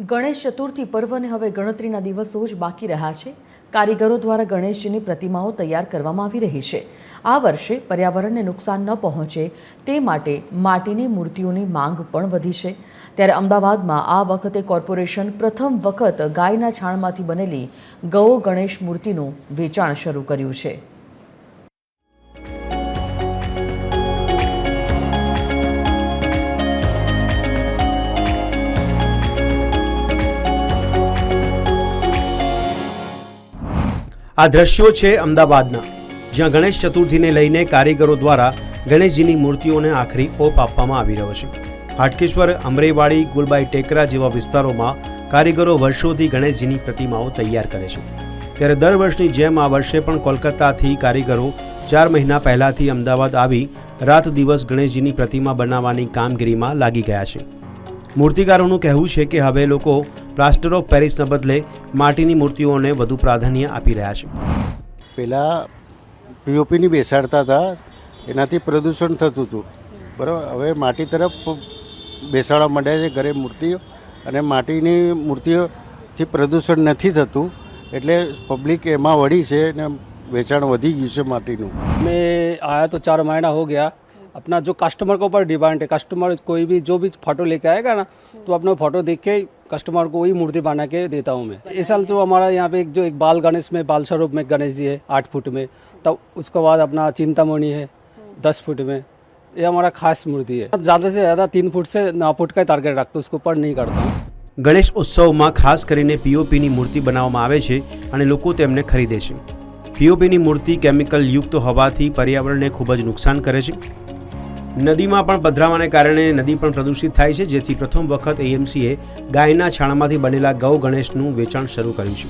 ગણેશ ચતુર્થી પર્વને હવે ગણતરીના દિવસો જ બાકી રહ્યા છે. કારીગરો દ્વારા ગણેશજીની પ્રતિમાઓ તૈયાર કરવામાં આવી રહી છે. આ વર્ષે પર્યાવરણને નુકસાન ન પહોંચે તે માટે માટીની મૂર્તિઓની માંગ પણ વધી છે. ત્યારે અમદાવાદમાં આ વખતે કોર્પોરેશન પ્રથમ વખત ગાયના છાણમાંથી બનેલી ગૌ ગણેશ મૂર્તિનું વેચાણ શરૂ કર્યું છે. આ દ્રશ્યો છે અમદાવાદના, જ્યાં ગણેશ ચતુર્થીને લઈને કારીગરો દ્વારા ગણેશજીની મૂર્તિઓને આખરી ઓપ આપવામાં આવી રહ્યો છે. હાટકેશ્વર, અમરેવાડી, ગુલબાઈ ટેકરા જેવા વિસ્તારોમાં કારીગરો વર્ષોથી ગણેશજીની પ્રતિમાઓ તૈયાર કરે છે. ત્યારે દર વર્ષની જેમ આ વર્ષે પણ કોલકાતાથી કારીગરો ચાર મહિના પહેલાથી અમદાવાદ આવી રાત દિવસ ગણેશજીની પ્રતિમા બનાવવાની કામગીરીમાં લાગી ગયા છે. મૂર્તિકારોનું કહેવું છે કે હવે લોકો પ્લાસ્ટર ઓફ પેરિસના બદલે માટીની મૂર્તિઓને વધુ પ્રાધાન્ય આપી રહ્યા છે. પહેલાં પીઓપીની બેસાડતા હતા એનાથી પ્રદૂષણ થતું હતું. બરાબર? હવે માટી તરફ બેસાડવા માંડ્યા છે ઘરે મૂર્તિઓ અને માટીની મૂર્તિઓથી પ્રદૂષણ નથી થતું એટલે પબ્લિક એમાં વળી છે અને વેચાણ વધી ગયું છે માટીનું. મેં આયા તો ચાર મહિના હો ગયા अपना जो कस्टमर के ऊपर डिपेंड है कस्टमर कोई भी जो भी फोटो लेके आएगा ना तो अपना फोटो देख के कस्टमर को वही मूर्ति बना के देता हूँ मैं इस साल तो हमारा यहाँ पे एक जो एक बाल गणेश में बाल स्वरूप में गणेश जी है आठ फुट में तब उसके बाद अपना चिंतामणि है दस फुट में ये हमारा खास मूर्ति है ज़्यादा से ज़्यादा तीन फुट से नौ फुट का टारगेट रखता हूँ उसके ऊपर नहीं करता हूँ ગણેશ ઉત્સવમાં ખાસ કરીને પીઓપીની મૂર્તિ બનાવવામાં આવે છે અને લોકો તેમને ખરીદે છે પીઓપીની મૂર્તિ કેમિકલ યુક્ત હોવાથી પર્યાવરણને ખૂબ જ નુકસાન કરે છે નદીમાં પણ પધરાવાને કારણે નદી પણ પ્રદૂષિત થાય છે, જેથી પ્રથમ વખત એએમસીએ ગાયના છાણમાંથી બનેલા ગૌ ગણેશનું વેચાણ શરૂ કર્યું છે.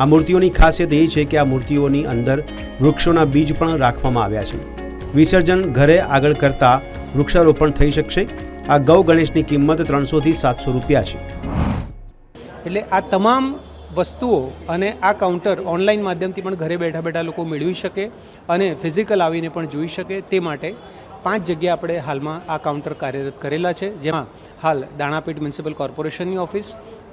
આ મૂર્તિઓની ખાસિયત એ છે કે આ મૂર્તિઓની અંદર વૃક્ષોના બીજ પણ રાખવામાં આવ્યા છે. વિસર્જન ઘરે આગળ કરતાં વૃક્ષારોપણ થઈ શકશે. આ ગૌ ગણેશની કિંમત ત્રણસોથી સાતસો રૂપિયા છે. એટલે આ તમામ વસ્તુઓ અને આ કાઉન્ટર ઓનલાઈન માધ્યમથી પણ ઘરે બેઠા બેઠા લોકો મેળવી શકે અને ફિઝિકલ આવીને પણ જોઈ શકે તે માટે પાંચ જગ્યા આપણે હાલમાં આ કાઉન્ટર કાર્યરત કરેલા છે, જેમાં હાલ દાણાપીઠ મ્યુનિસિપલ કોર્પોરેશનની ઓફિસ,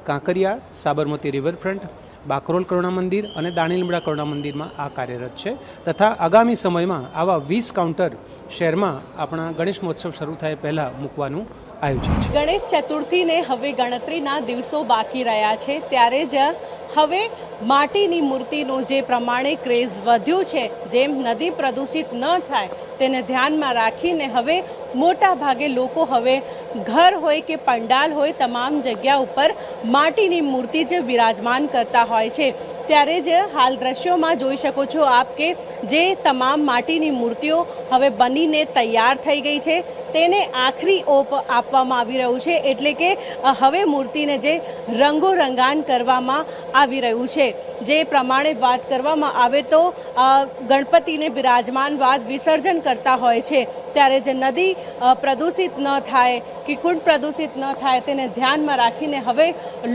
કાંકરિયા, સાબરમતી રિવરફ્રન્ટ, બાકરોલ કરુણા મંદિર અને દાણીલીમડા કરુણા મંદિરમાં આ કાર્યરત છે. તથા આગામી સમયમાં આવા વીસ કાઉન્ટર શહેરમાં આપણા ગણેશ મહોત્સવ શરૂ થાય પહેલાં મૂકવાનું આયોજન છે. ગણેશ ચતુર્થીને હવે ગણતરીના દિવસો બાકી રહ્યા છે, ત્યારે જ હવે માટીની મૂર્તિનું જે પ્રમાણે ક્રેઝ વધ્યું છે, જેમ નદી પ્રદૂષિત ન થાય, તેને ધ્યાનમાં રાખીને હવે મોટા ભાગે લોકો હવે ઘર હોય કે પંડાલ હોય તમામ જગ્યા ઉપર માટીની મૂર્તિ જે વિરાજમાન કરતા હોય છે. ત્યારે જ હાલ દ્રશ્યોમાં જોઈ શકો છો આપ કે જે તમામ માટીની મૂર્તિઓ હવે બનીને તૈયાર થઈ ગઈ છે તેને આખરી ઓપ આપવામાં આવી રહ્યું છે. એટલે કે હવે મૂર્તિને જે રંગો રંગાન કરવામાં આવી રહ્યું છે. જે પ્રમાણે વાત કરવામાં આવે તો ગણપતિને બિરાજમાન બાદ વિસર્જન કરતા હોય છે. ત્યારે જે નદી પ્રદૂષિત ન થાય, કે કુંડ પ્રદૂષિત ન થાય તેને ધ્યાનમાં રાખીને હવે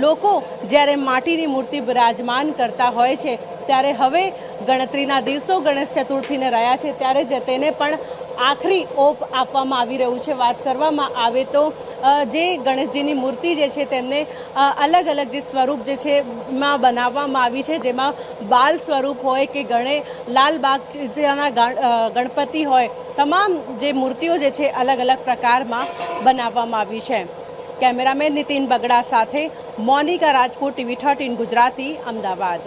લોકો જ્યારે માટીની મૂર્તિ બિરાજમાન કરતા હોય છે, ત્યારે હવે ગણતરીના દિવસો ગણેશ ચતુર્થીને રહ્યા છે, ત્યારે જ તેને પણ આખરી ઓપ આપવામાં આવી રહ્યું છે. વાત કરવામાં આવે તો જે ગણેશજીની મૂર્તિ જે છે તેમને અલગ અલગ જે સ્વરૂપ જે છે, માં બનાવવામાં આવી છે. જેમાં બાલ સ્વરૂપ હોય કે ગણે લાલબાગ જેના ગણપતિ હોય, તમામ જે મૂર્તિઓ જે છે અલગ અલગ પ્રકારમાં બનાવવામાં આવી છે. કેમેરામેન નીતિન બગડા સાથે Monica Rajput, TV thirteen Gujarati, Ahmedabad.